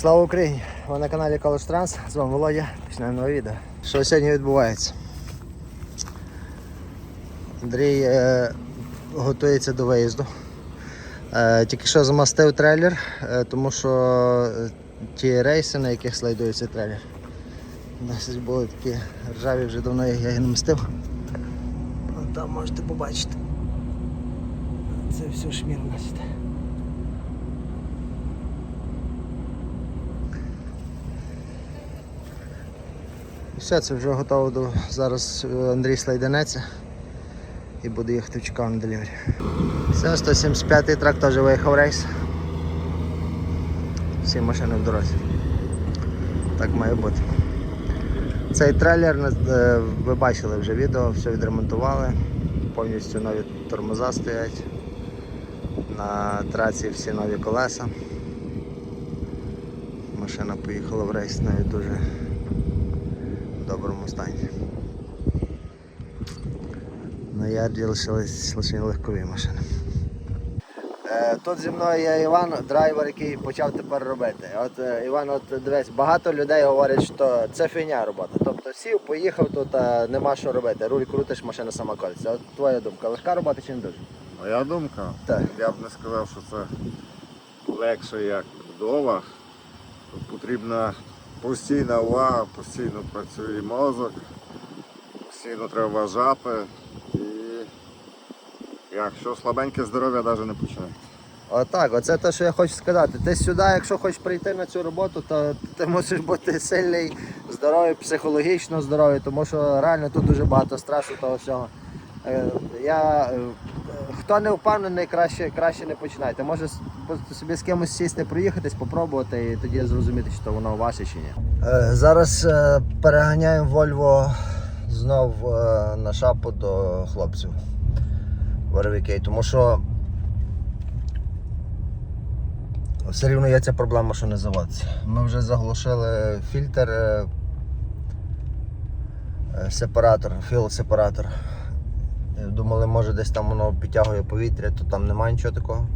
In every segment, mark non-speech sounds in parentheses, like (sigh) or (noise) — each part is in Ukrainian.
Слава Україні! Ви на каналі College Trans, з вами Володя. Починаємо нове відео. Що сьогодні відбувається? Андрій е, готується до виїзду. Е, тільки що замастив трейлер, е, тому що е, ті рейси, на яких слайдується трейлер. Досить були такі ржаві, вже давно я їх не мастив. Там можете побачити. Це все шмір носить. І Все, це вже готово до. Зараз е, Андрій слайденеться і буде їхати в Чикаго на делівері. Все, 175-й трак теж виїхав рейс. Всі машини в дорозі. Так має бути. Цей трейлер е, ви бачили вже відео, все відремонтували, повністю нові тормоза стоять. На траці всі нові колеса. Машина поїхала в рейс навіть дуже доброму стані. На ярді лишились лише легкові машини. Е, Тут зі мною є Іван, драйвер, який почав тепер робити. От е, Іван, от дивись, багато людей говорять, що це фігня робота. Тобто сів, поїхав тут, а нема що робити. Руль крутиш, машина сама колиться. От твоя думка, легка робота чи не дуже? Моя думка, Так. я б не сказав, що це легше як вдома. Тут потрібна постійна увага, постійно працює мозок, постійно треба вважати. І якщо слабеньке здоров'я навіть не почне. Отак, оце те, що я хочу сказати. Ти сюди, якщо хочеш прийти на цю роботу, то ти мусиш бути сильний, здоровий, психологічно здоровий, тому що реально тут дуже багато стресу того всього. Е, Я, е, хто не впевнений, краще, краще не починайте. Може собі з кимось сісти, проїхатись, попробувати і тоді зрозуміти, чи то воно ваше чи ні. Зараз е, переганяємо Вольво знов е, на шапу до хлопців в RVK, тому що все рівно є ця проблема, що не заводиться. Ми вже заглушили фільтр, е, е, сепаратор, філ-сепаратор. Е, Думали, може десь там воно підтягує повітря, то там немає нічого такого.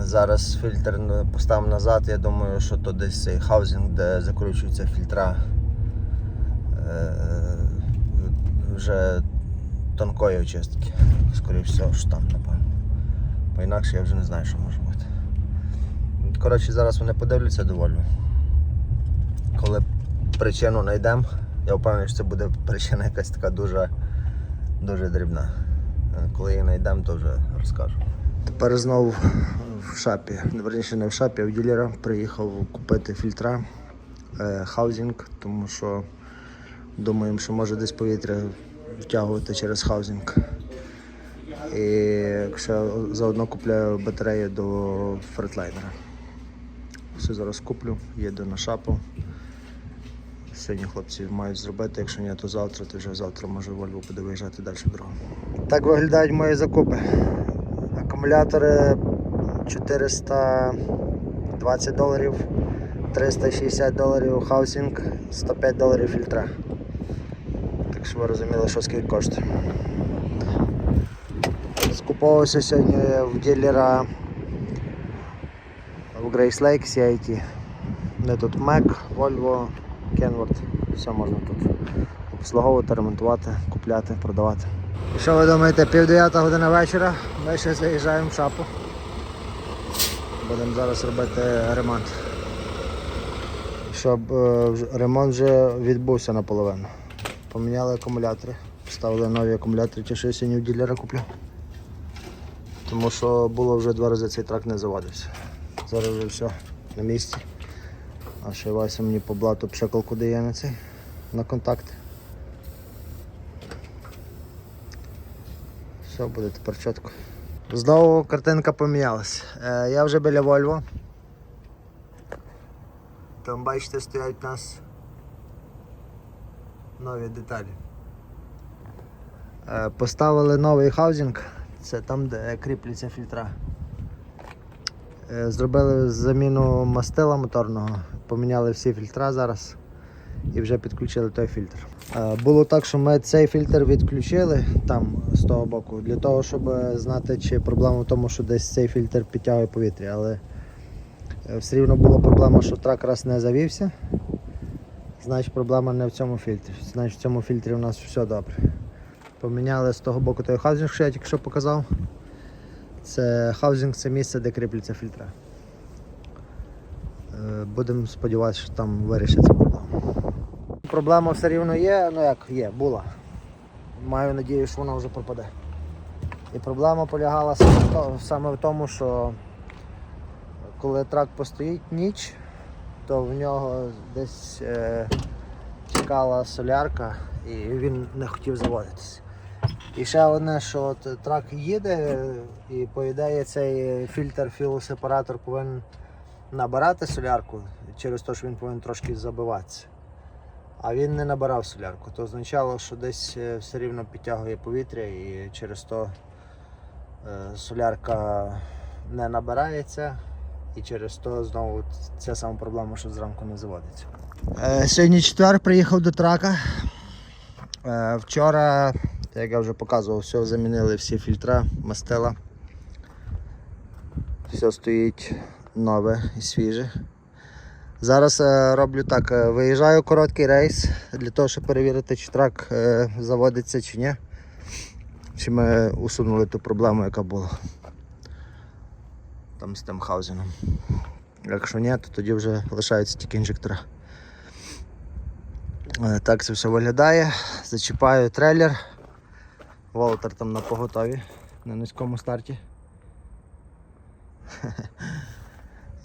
Зараз фільтр поставимо назад, я думаю, що то десь цей хаузінг, де закручуються фільтра е, вже тонкої очистки. Скоріше всього, що там, напевно. Бо інакше я вже не знаю, що може бути. Коротше, зараз вони подивляться доволі. Коли причину знайдемо, я впевнений, що це буде причина якась така дуже, дуже дрібна. Е, Коли її знайдемо, то вже розкажу. Тепер знову в шапі, верніше не в шапі, а в ділера приїхав купити фільтра, е, хаузінг, тому що думаємо, що може десь повітря втягувати через хаузінг. І ще заодно купляю батарею до фретлайнера. Все зараз куплю, їду на шапу. Сьогодні хлопці мають зробити, якщо ні, то завтра, то вже завтра може Вольво буде виїжджати далі дорогу. Так виглядають мої закупи. Акумулятори 420 доларів, 360 доларів хаусінг, 105 доларів фільтра. Так що ви розуміли, що скільки коштує. Скуповувався сьогодні в ділера в Grace Lake CIT. Не тут Mac, Volvo, Kenworth. Все можна тут обслуговувати, ремонтувати, купляти, продавати. І що ви думаєте, пів дев'ята година вечора, ми ще заїжджаємо в шапу. Будемо зараз робити ремонт. Щоб е, ремонт вже відбувся наполовину. Поміняли акумулятори, вставили нові акумулятори, ті, що я сьогодні в ділера купляв. Тому що було вже два рази цей трак не заводився. Зараз вже все на місці. А ще Вася мені по блату пшикалку дає на цей на контакт. Все, буде тепер чітко. Знову картинка помінялась. Е, я вже біля Вольво. Там бачите стоять у нас нові деталі. Е, Поставили новий хаузінг, це там, де кріпляться фільтра. Е, Зробили заміну мастила моторного, поміняли всі фільтра зараз і вже підключили той фільтр. Е, Було так, що ми цей фільтр відключили там з того боку, для того, щоб знати, чи проблема в тому, що десь цей фільтр підтягує повітря. Але Е, Все рівно була проблема, що трак раз не завівся. Значить проблема не в цьому фільтрі. Значить в цьому фільтрі у нас все добре. Поміняли з того боку той хаузинг, що я тільки що показав. Це хаузинг це місце, де кріпляться фільтри. Е, Будемо сподіватися, що там вирішиться проблема. Проблема все рівно є, ну як є, була. Маю надію, що вона вже пропаде. І проблема полягала саме в тому, що коли трак постоїть ніч, то в нього десь е, чекала солярка і він не хотів заводитись. І ще одне, що от трак їде, і по ідеї цей фільтр філосепаратор повинен набирати солярку через те, що він повинен трошки забиватися. А він не набирав солярку. То означало, що десь е, все рівно підтягує повітря і через то е, солярка не набирається. І через то знову ця сама проблема, що зранку не заводиться. Е, сьогодні четвер приїхав до трака. Вчора, як я вже показував, все замінили всі фільтра, мастила. Все стоїть нове і свіже. Зараз е, роблю так, е, виїжджаю короткий рейс для того, щоб перевірити, чи трак е, заводиться чи ні. Чи ми усунули ту проблему, яка була там з тим хаузином. Якщо ні, то тоді вже лишаються тільки інжектора. Так це все виглядає. Зачіпаю трейлер. Волтер там на поготові на низькому старті.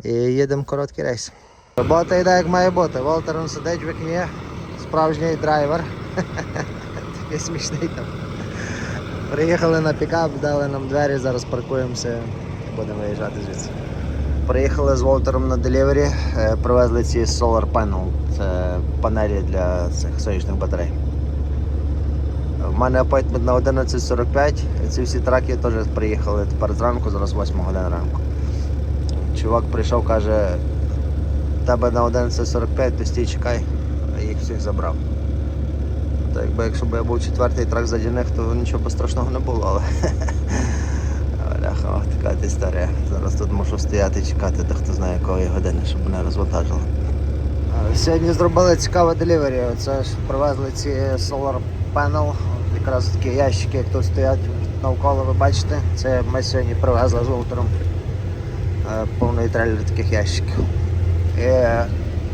І їдемо короткий рейс. Робота йде як має бути. Волтер он сидить в вікні, справжній драйвер. (laughs) Такий смішний там. Приїхали на пікап, дали нам двері, зараз паркуємося і будемо виїжджати звідси. Приїхали з Волтером на делівері, е, привезли ці Solar Panel, це панелі для цих сонячних батарей. В мене апойтмент на 11.45, ці всі траки теж приїхали тепер зранку, зараз 8 година ранку. Чувак прийшов, каже, тебе на 11.45, то стій чекай, а їх всіх забрав. Так якби якщо б я був четвертий трак заді них, то нічого страшного не було, але. (laughs) Бляха, така ти старе. Зараз тут мушу стояти і чекати, де хто знає якої години, щоб мене розвантажили. Сьогодні зробили цікаве делівері. Це ж привезли ці Solar Panel. Якраз такі ящики, як тут стоять навколо, ви бачите. Це ми сьогодні привезли з Волтером е, повний трейлер таких ящиків. І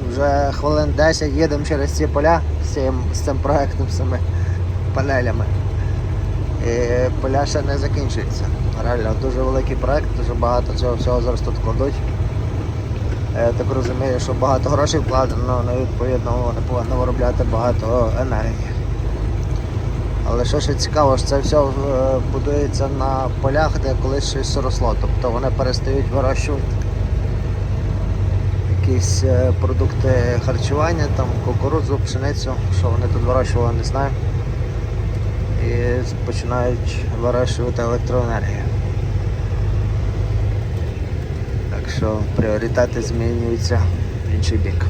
вже хвилин 10 їдемо через ці поля з цим, з цим проектом, з цими панелями. І поля ще не закінчуються. Реально дуже великий проект, дуже багато цього всього зараз тут кладуть. Я так розумію, що багато грошей вкладено, ну і відповідно вони повинні виробляти багато енергії. Але що ще цікаво, що це все е, будується на полях, де колись щось росло. Тобто вони перестають вирощувати якісь е, продукти харчування, там кукурудзу, пшеницю, що вони тут вирощували, не знаю. І починають вирощувати електроенергію. Так що пріоритети змінюються в інший бік.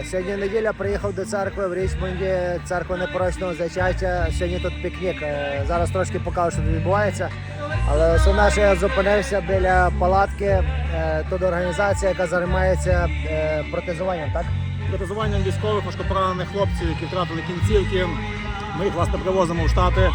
Е, Сьогодні неділя приїхав до церкви в Річмонді, церква непорочного зачаття. Сьогодні тут пікнік. Е, Зараз трошки покажу, що тут відбувається. Але основне, що я зупинився біля палатки. Е, Тут організація, яка займається е, протезуванням, так? протезуванням військових важкопоранених хлопців, які втратили кінцівки. Ми їх власне привозимо в Штати,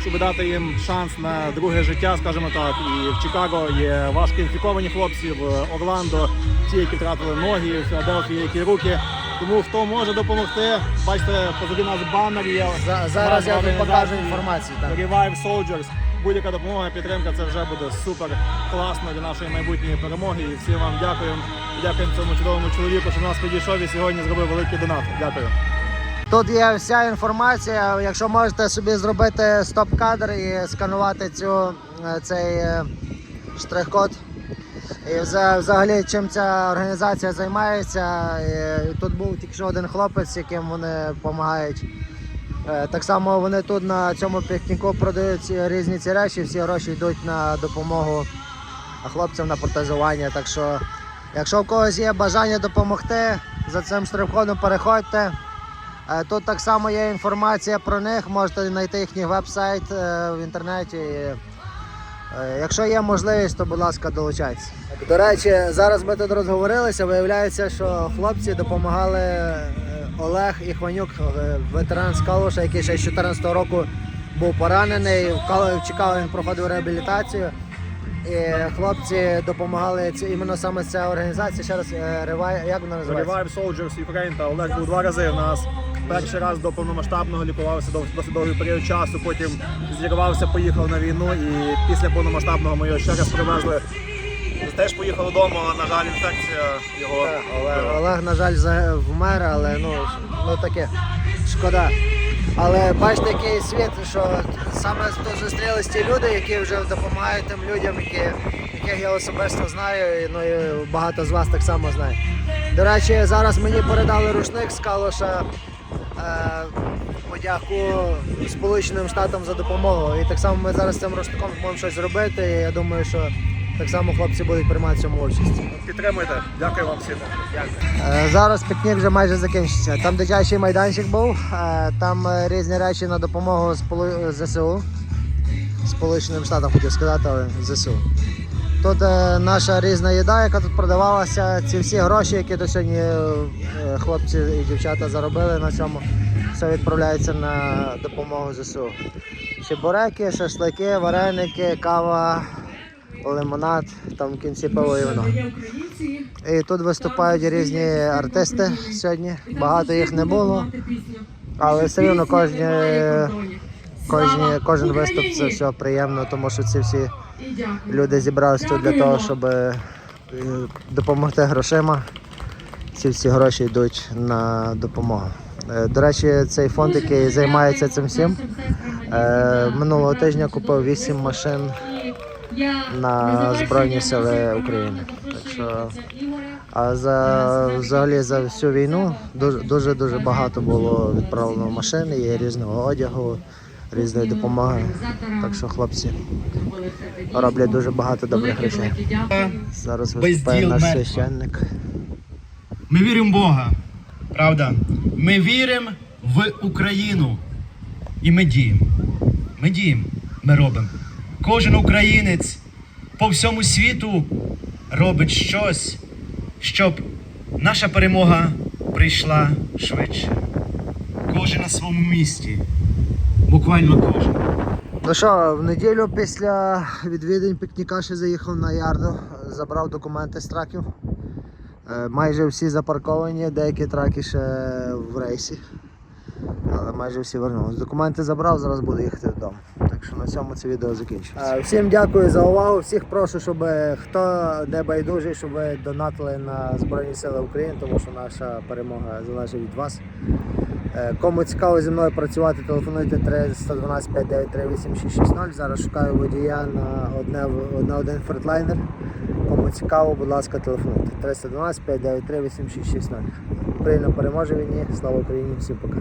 щоб дати їм шанс на друге життя, скажімо так. І в Чикаго є важко інфіковані хлопці, в Орландо ті, які втратили ноги, в Філадельфії, які руки. Тому хто може допомогти, бачите, позаді нас банер є. За- зараз я тут покажу інформацію. Так. Revive Soldiers. Будь-яка допомога, підтримка це вже буде супер класно для нашої майбутньої перемоги. І всім вам дякуємо. Дякуємо цьому чудовому чоловіку, що до нас підійшов і сьогодні зробив великий донат. Дякую. Тут є вся інформація. Якщо можете собі зробити стоп-кадр і сканувати цю, е, цей е, штрих-код. І взагалі чим ця організація займається. І тут був тільки що один хлопець, яким вони допомагають. Е, Так само вони тут на цьому пікніку продають різні ці речі, всі гроші йдуть на допомогу хлопцям на протезування. Так що, якщо в когось є бажання допомогти, за цим штрих-кодом переходьте. Е, Тут так само є інформація про них, можете знайти їхній веб-сайт е, в інтернеті. Е, Якщо є можливість, то будь ласка, долучайтеся. До речі, зараз ми тут розговорилися. Виявляється, що хлопці допомагали е, Олег Іхванюк, е, ветеран з Калуша, який ще з 2014 року був поранений. В в Чикаго він проходив реабілітацію. І хлопці допомагали ці- іменно саме ця організація. Ще раз Revive, як вона називається? Revive Soldiers Ukraine та Олег був два рази у нас. Перший раз до повномасштабного лікувався досить довгий період часу, потім зірвався, поїхав на війну і після повномасштабного ми його ще раз привезли. Теж поїхав додому, а на жаль, інфекція його. Олег, Олег, на жаль, вмер, але ну, ну таке, шкода. Але бачите, який світ, що саме тут зустрілись ті люди, які вже допомагають тим людям, які, яких я особисто знаю, і, ну і багато з вас так само знає. До речі, зараз мені передали рушник з Калоша. Е, подяку Сполученим Штатам за допомогу. І так само ми зараз з цим рушником можемо щось зробити. І я думаю, що так само хлопці будуть приймати в цьому участь. Підтримуйте. Дякую вам всім. Е, Зараз пікнік вже майже закінчиться. Там дитячий майданчик був, е, там різні речі на допомогу ЗСУ. Сполученим Штатам хотів сказати, але ЗСУ. Тут е, наша різна їда, яка тут продавалася, ці всі гроші, які до сьогодні е, хлопці і дівчата заробили на цьому, все відправляється на допомогу ЗСУ. Чебуреки, шашлики, вареники, кава, лимонад, там в кінці пиво і вино. І тут виступають різні артисти сьогодні. Багато їх не було, але все рівно кожні, кожні, кожен виступ це все приємно, тому що ці всі люди зібралися тут для того, щоб е, допомогти грошима. Ці всі гроші йдуть на допомогу. Е, До речі, цей фонд, який займається цим всім, е, минулого тижня купив 8 машин на Збройні Сили України. Так що а за взагалі за всю війну дуже дуже дуже багато було відправлено машин, є різного одягу, різної допомоги. Так що хлопці роблять дуже багато добрих речей. Зараз виступає наш священник. Ми віримо в Бога, правда? Ми віримо в Україну. І ми діємо. Ми діємо, ми робимо. Кожен українець по всьому світу робить щось, щоб наша перемога прийшла швидше. Кожен на своєму місці. Буквально кожен. Ну що, в неділю після відвідин пікніка ще заїхав на ярду, забрав документи з траків. Е, Майже всі запарковані, деякі траки ще в рейсі. Але майже всі вернулись. Документи забрав, зараз буду їхати додому. Так що на цьому це відео закінчується. Всім дякую за увагу. Всіх прошу, щоб хто не байдужий, щоб ви донатили на Збройні Сили України, тому що наша перемога залежить від вас. Е, Кому цікаво зі мною працювати, телефонуйте 312 593 8660. Зараз шукаю водія на одне, на один фортлайнер. Кому цікаво, будь ласка, телефонуйте. 312 593 8660. Україна переможе війні. Слава Україні! Всім пока.